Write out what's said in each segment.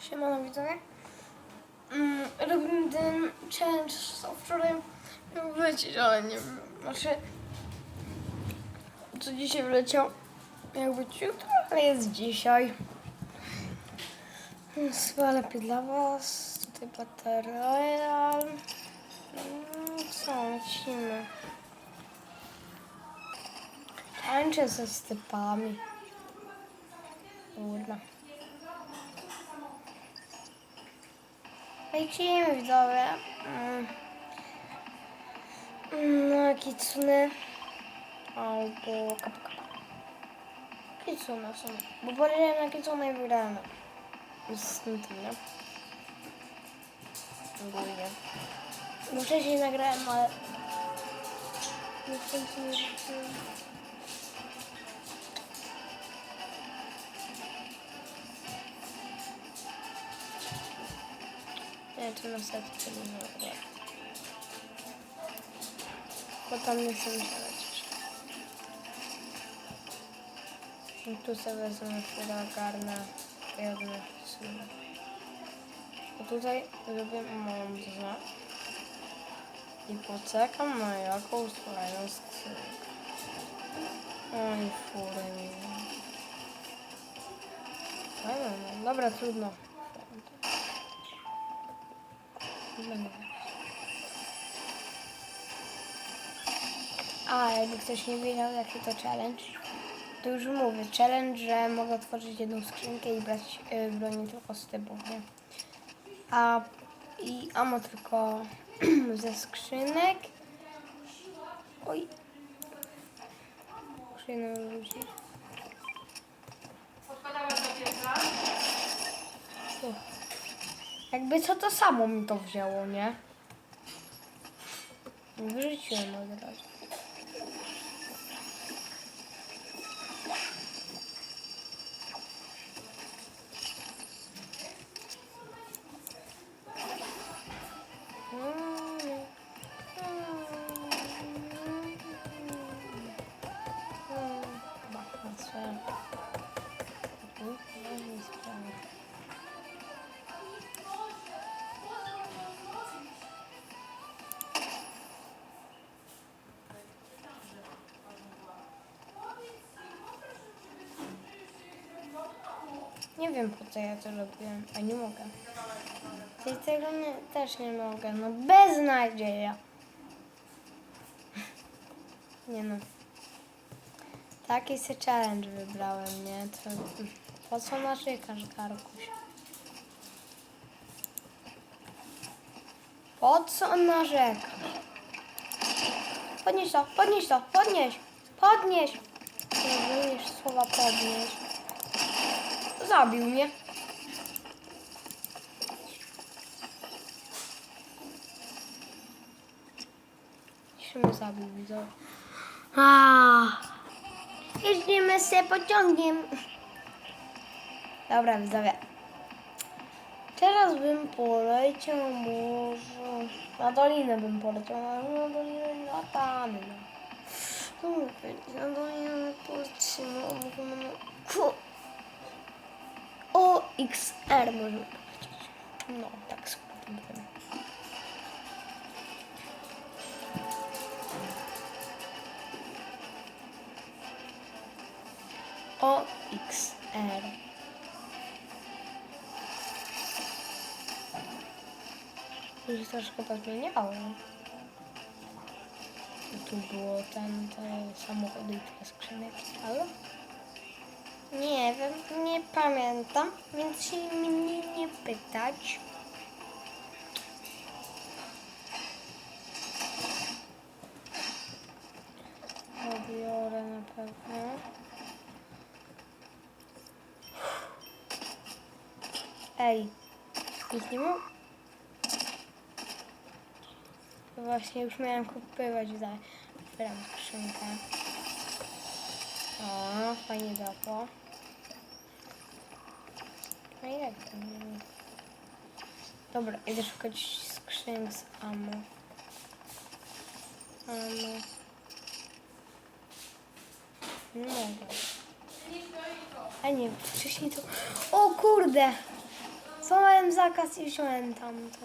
Siemano widzowie. Mm, robimy ten challenge co wczoraj miał wlecieć, ale nie wiem. Znaczy, co dzisiaj wleciał, miał być jutro, ale jest dzisiaj. Więc chyba lepiej dla was. Tutaj bateria. Mm, Co, lecimy. Tańczę ze stypami. Kurna. Lecimy widzowie. No, kitsune. Albo kapka. Kitsune są. Bo powiedziałem na kitsune i wygrałem. Z tym nie? Ogólnie. Bo wcześniej nagrałem, ale... Nie nie Nie, to na setce nie mogę. Bo tam nie chcę lecieć. I tu sobie wezmę chwilę, ogarnę jedne sumie. A tutaj zrobię mądrze. I poczekam na jakąś fajną skrzynkę. Oj, fury mi. Fajne, no. Dobra, trudno. Będę. A, jakby ktoś nie wiedział, jaki to challenge, to już mówię. Challenge, że mogę otworzyć jedną skrzynkę i brać y, broni tylko z nie? A i amo tylko ze skrzynek. Oj. Muszę jedną wrócić. Tu. Jakby co to samo mi to wzięło, nie? Wyrzuciłem od razu. Co ja to robiłem, a nie mogę. I tego nie, też nie mogę, no beznadzieja. Nie no. Taki se challenge wybrałem, nie? To, po co narzekasz, Garkuś? Po co narzekasz? Podnieś to, podnieś to, podnieś! Podnieś! Nie słowa podnieś. Zabił mnie. Jeszcze mnie zabił, widzę. Jeździmy się pociągiem. Dobra, widzowie. Teraz bym poleciał może... Na dolinę bym poleciał, ale na dolinę nie latamy. No. No na dolinę polecimy, możemy... Ku- O, XR możemy. No, tak skrótem powiem. O, XR. Już troszkę pozmieniałem. Tu było ten, te samochody i te skrzynki, ale... Nie wiem, nie pamiętam, więc się mnie nie pytać. Pobiorę na pewno. Ej, nic nie mógł? Właśnie już miałem kupywać, za- otwieram skrzynkę. O, fajnie zapło. No i jak to nie. Dobra, idę szukać skrzynek z ammo. Ammo. Nie mogę. A nie, wcześniej to... O kurde! Złamałem zakaz i wziąłem tamto.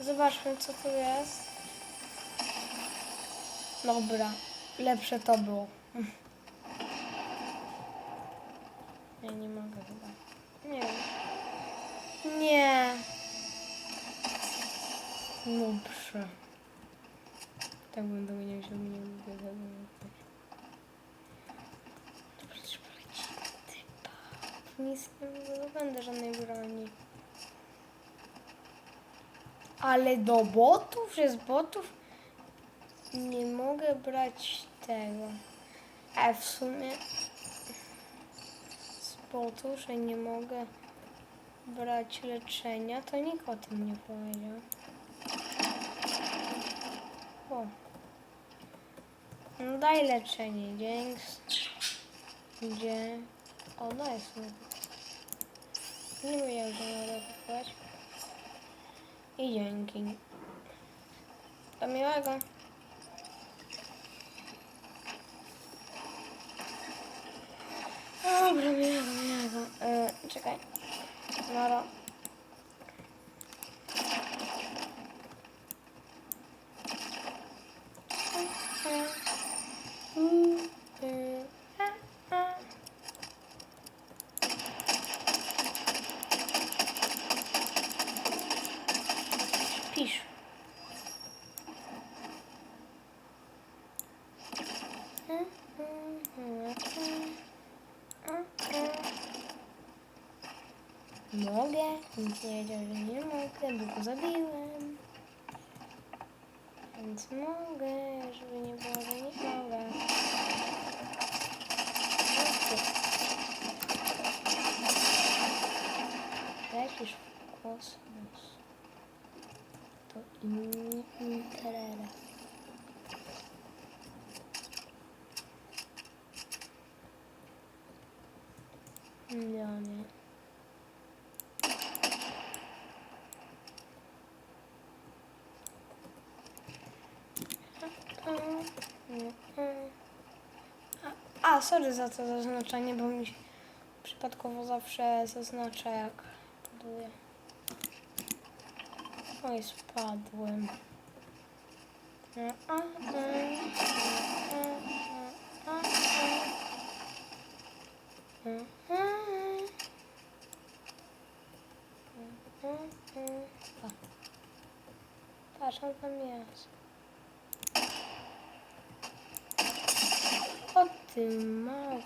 Zobaczmy, co tu jest. Dobra, lepsze to było. Ja nie mogę chyba. Nie. Nie. Dobrze. Tak bym tego nie wziął, nie lubię tego. To przecież poleci typa. Nic nie zdobędę żadnej broni. Ale do botów, że z botów nie mogę brać tego. A w sumie z botów, że nie mogę brać leczenia, to nikt o tym nie powiedział. O. No daj leczenie, dzięki. Gdzie? O, no jest. Nie wiedziałem, że mogę kupować. I dzięki. Do miłego. Dobra, miłego, miłego. E, czekaj. Nara. Pisz. Mogę, bo go zabiłem. Więc mogę, żeby nie było, że nie mogę. Lecisz w kosmos. To inni interele. No nie. A, sorry za to zaznaczenie, bo mi się przypadkowo zawsze zaznacza jak buduję. Oj, spadłem. Patrz, on tam jest. O ty mały.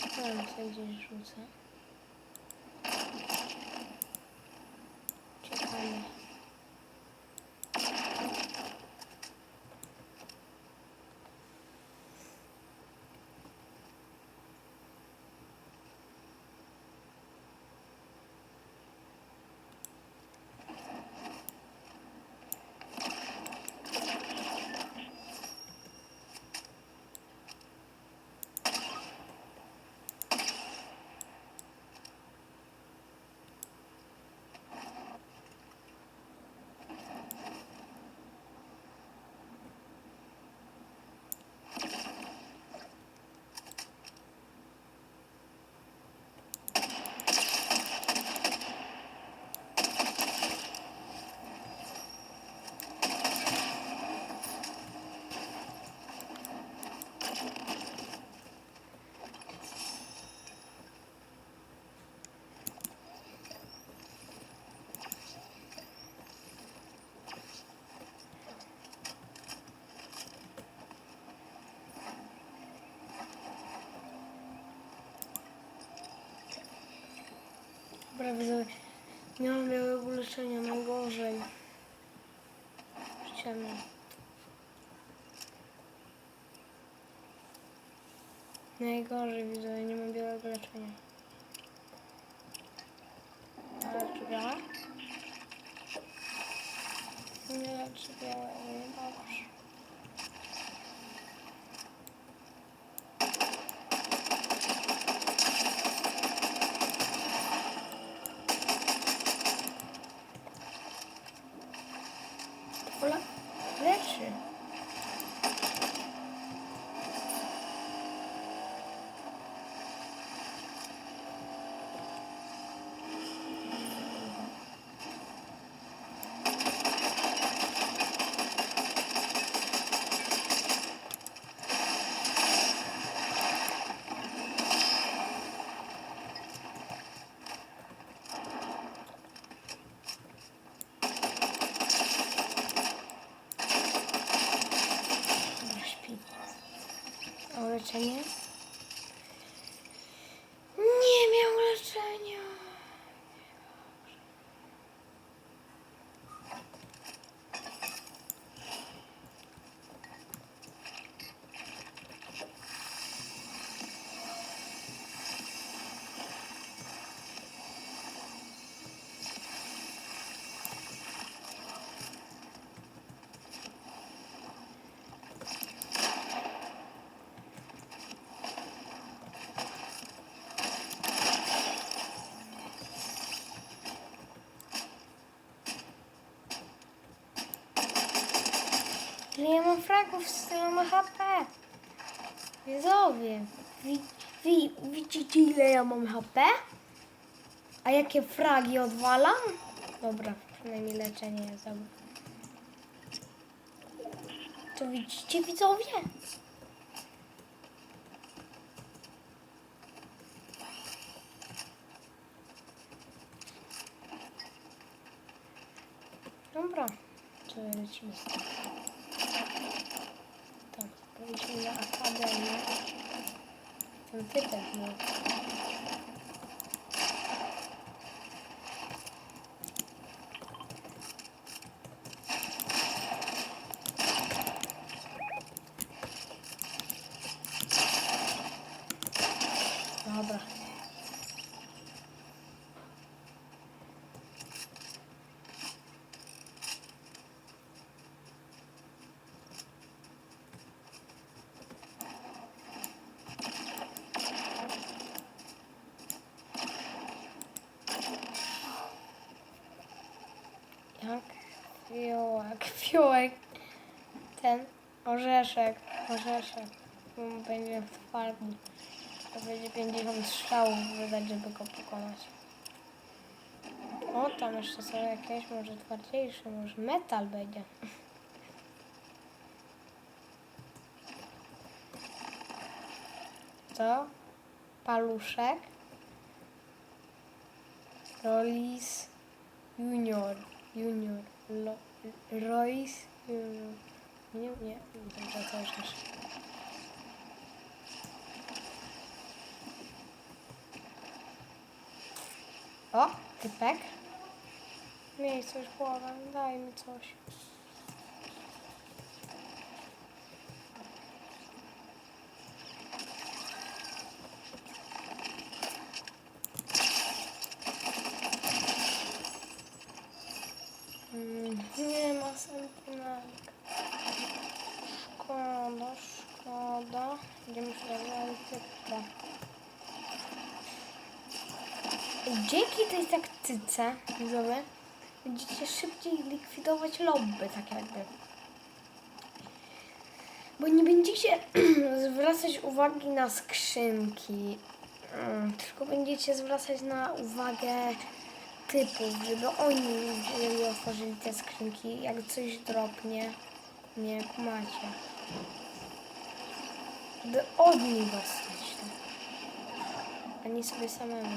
Tam sobie Dobra, widzowie. Nie mam białego leczenia. Ciemno. Najgorzej, widzowie, nie mam białego leczenia. Ale czy białe? Nie, czy białe, nie dobrze. Fragów z tyloma HP. Widzowie, wi, wi, widzicie ile ja mam HP? A jakie fragi odwalam? Dobra, przynajmniej leczenie jest dobre. To widzicie widzowie? Dobra, to lecimy z tym. Polecimy na akademię. Ten typek no. Dobra. Jak fiołek. Ten orzeszek, orzeszek. Mm, Będzie twardy. To będzie 50 strzałów wydać, żeby go pokonać. O, tam jeszcze są jakieś, może twardziejsze, może metal będzie. To paluszek. Rolis Junior. Junior. Lo, Royce Junior. Nie, nie, to już też. O, typek. Miej coś głowę, daj mi coś. Będziemy szukać typka. Dzięki tej taktyce, widzowie, będziecie szybciej likwidować lobby, tak jakby. Bo nie będziecie zwracać uwagi na skrzynki, mm, tylko będziecie zwracać na uwagę typów, żeby oni wzięli, otworzyli te skrzynki, jak coś dropnie, nie macie. Żeby od nich dostać, a nie sobie samemu.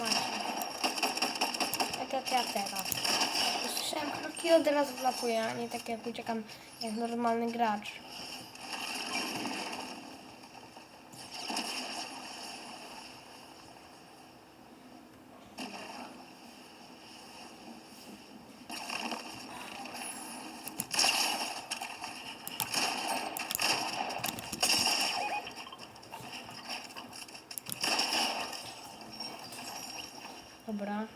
Macie. Tak jak ja teraz. Usłyszałem kroki od razu wlapuję, a nie tak jak uciekam jak normalny gracz. Dobra.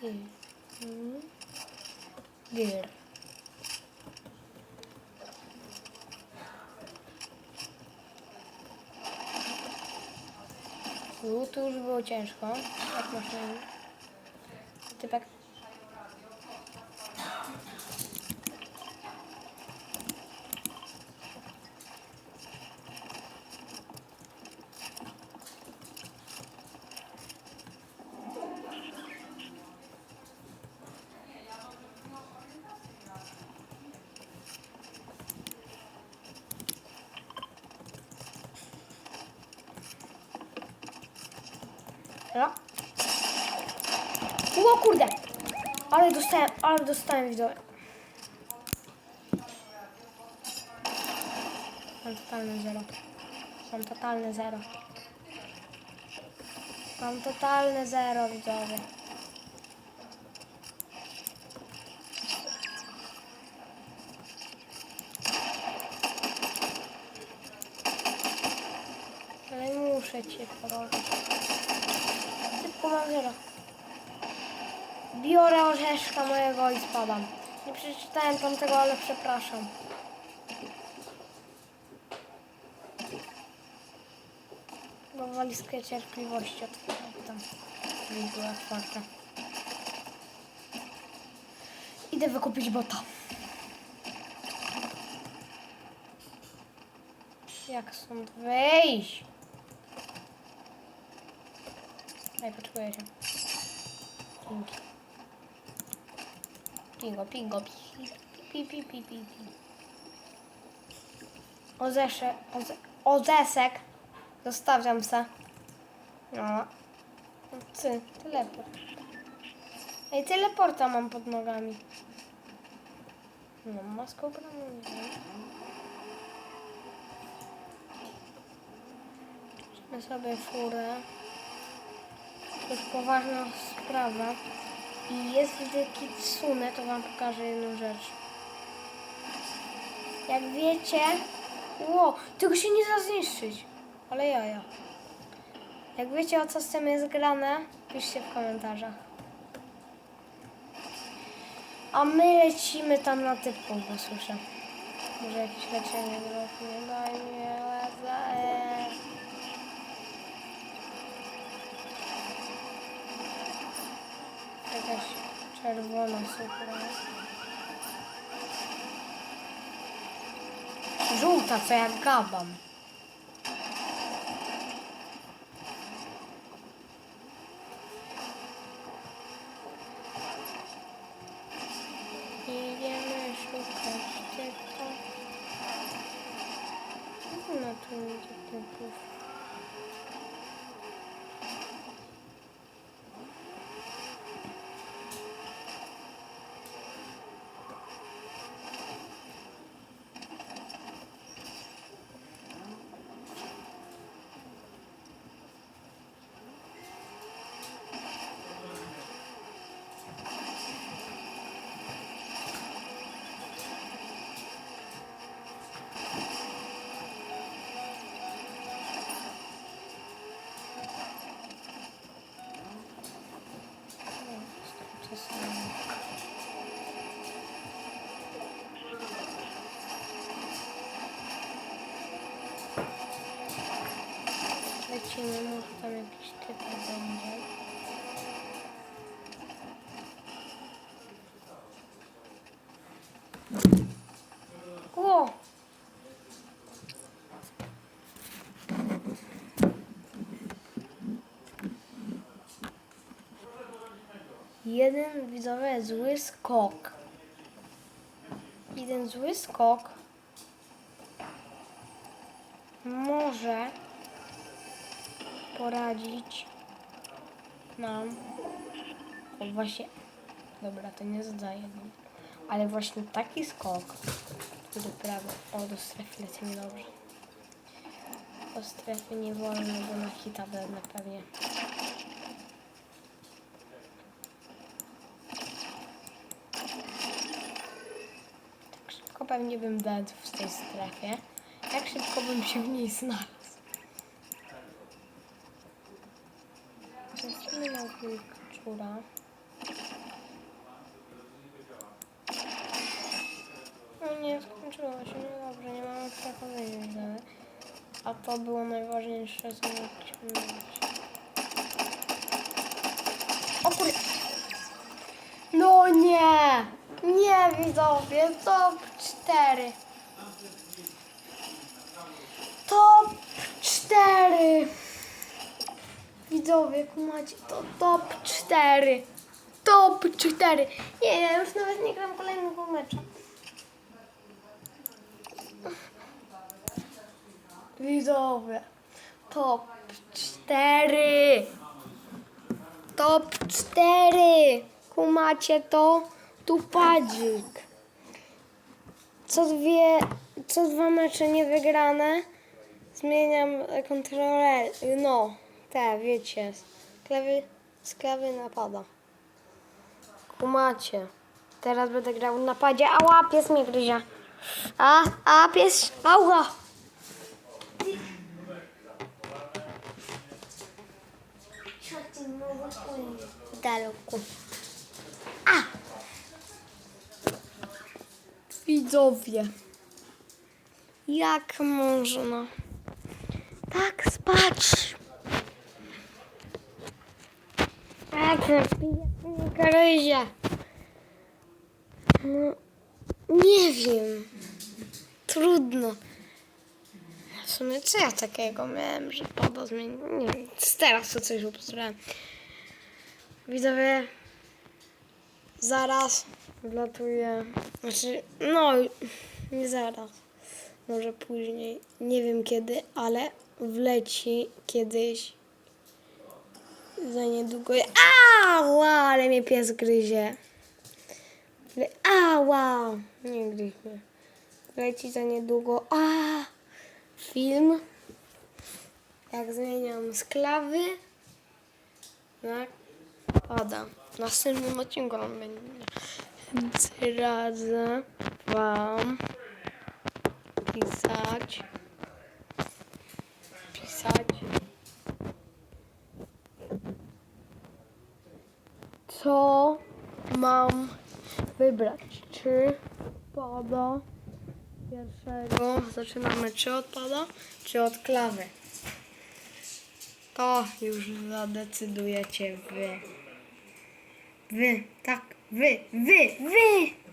Gir. Mm. Gir. Tu, już było ciężko. Jak masz na imię? Typek. No. O kurde! Ale dostałem, ale dostałem widzowie. Mam totalne zero. Mam totalne zero. Mam totalne zero widzowie. Ale muszę cię porobić. Szybko mam zero. Biorę orzeszka mojego i spadam. Nie przeczytałem tam tego, ale przepraszam. walizkę cierpliwości otwieram były otwarte. Idę wykupić bota. Jak stąd wyjść? Ej, się. Dzięki. Pingo, pingo, pi, pi, pi, pi. Ozesze, oze, ozesek. Zostawiam se. No. Ty, teleport. Ej, teleporta mam pod nogami. No, maskę ubraną, nie wiem. Sobie furę. To jest poważna sprawa. I jest gdy kitsune, to wam pokażę jedną rzecz. Jak wiecie... Ło, tego się nie da zniszczyć. Ale ja, ja. Jak wiecie o co z tym jest grane, piszcie w komentarzach. A my lecimy tam na typku, bo słyszę. Może jakieś leczenie drobnie. Daj mi łezę. Jakaś czerwona super. Żółta, co jak gabam. Idziemy szukać typa. No tu idzie typów. Czasami. Lecimy, może tam jakiś typ będzie. O! Jeden widzowie zły skok. Jeden zły skok może poradzić nam. O właśnie. Dobra, to nie zadaję. mi. Ale właśnie taki skok, który prawie. O, do strefy lecę niedobrze. Do strefy nie wolno, bo na hita pewnie. Tak szybko pewnie bym dead w tej strefie. Jak szybko bym się w niej znalazł. Zacznijmy na wilczura. No nie, skończyło się, no dobrze, nie mamy co powiedzieć nawet. A to było najważniejsze, co mogliśmy mówić. O kurde! No nie! Nie widzowie, top 4. Top 4. Widzowie, kumacie, to top 4. Top 4. Nie, ja już nawet nie gram kolejnego meczu. Widzowie, top 4. Top 4. Kumacie to? Tu padzik. Co dwie, co dwa mecze niewygrane. Zmieniam kontroler. No, te, wiecie. Z klawy, z klawy napada. Kumacie. Teraz będę grał w napadzie. Ała, pies mnie gryzie. A, a, pies, ała. Daleko. A! widzowie. Jak można? Tak spać. Tak, gryzie. No, nie wiem. Trudno. W sumie co ja takiego miałem, że pada zmieniłem? Nie wiem, teraz to coś upstrałem. Widzowie, zaraz wlatuję. Znaczy, no, nie zaraz. Może później. Nie wiem kiedy, ale wleci kiedyś. Za niedługo. Ała, ale mnie pies gryzie. Ała, nie gryź mnie. Leci za niedługo. A, film. Jak zmieniam sklawy. Tak. Pada. W następnym odcinku on będzie. Radzę wam pisać. Pisać. Co mam wybrać? Czy pada pierwszego? Zaczynamy czy od pada, czy od klawy? To już zadecydujecie wy. Wy, tak, wy, wy, wy!